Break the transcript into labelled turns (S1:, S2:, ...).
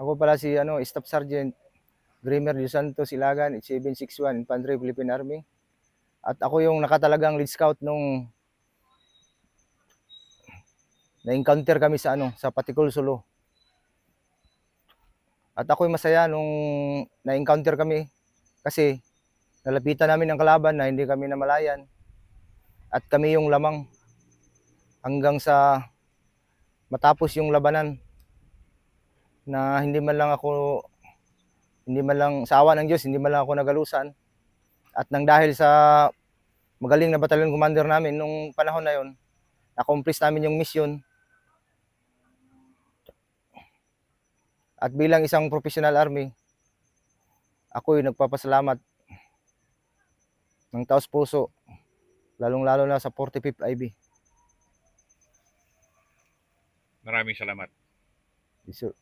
S1: Ako pala si ano, Staff Sergeant Grimer Dos Santos Ilagan, 8761, Infantry Philippine Army. At ako yung nakatalagang lead scout nung na-encounter kami sa ano, sa Patikul Sulu. At ako'y masaya nung na-encounter kami kasi nalapitan namin ang kalaban na hindi kami namalayan. At kami yung lamang hanggang sa matapos yung labanan na hindi man lang ako hindi man lang sa awa ng Diyos, hindi man lang ako nagalusan. At nang dahil sa magaling na batalyon commander namin nung panahon na yon, na-accomplish namin yung mission. At bilang isang professional army, ako'y nagpapasalamat ng taos puso, lalong-lalo na sa 45th IB.
S2: Maraming salamat.
S1: Yes, sir.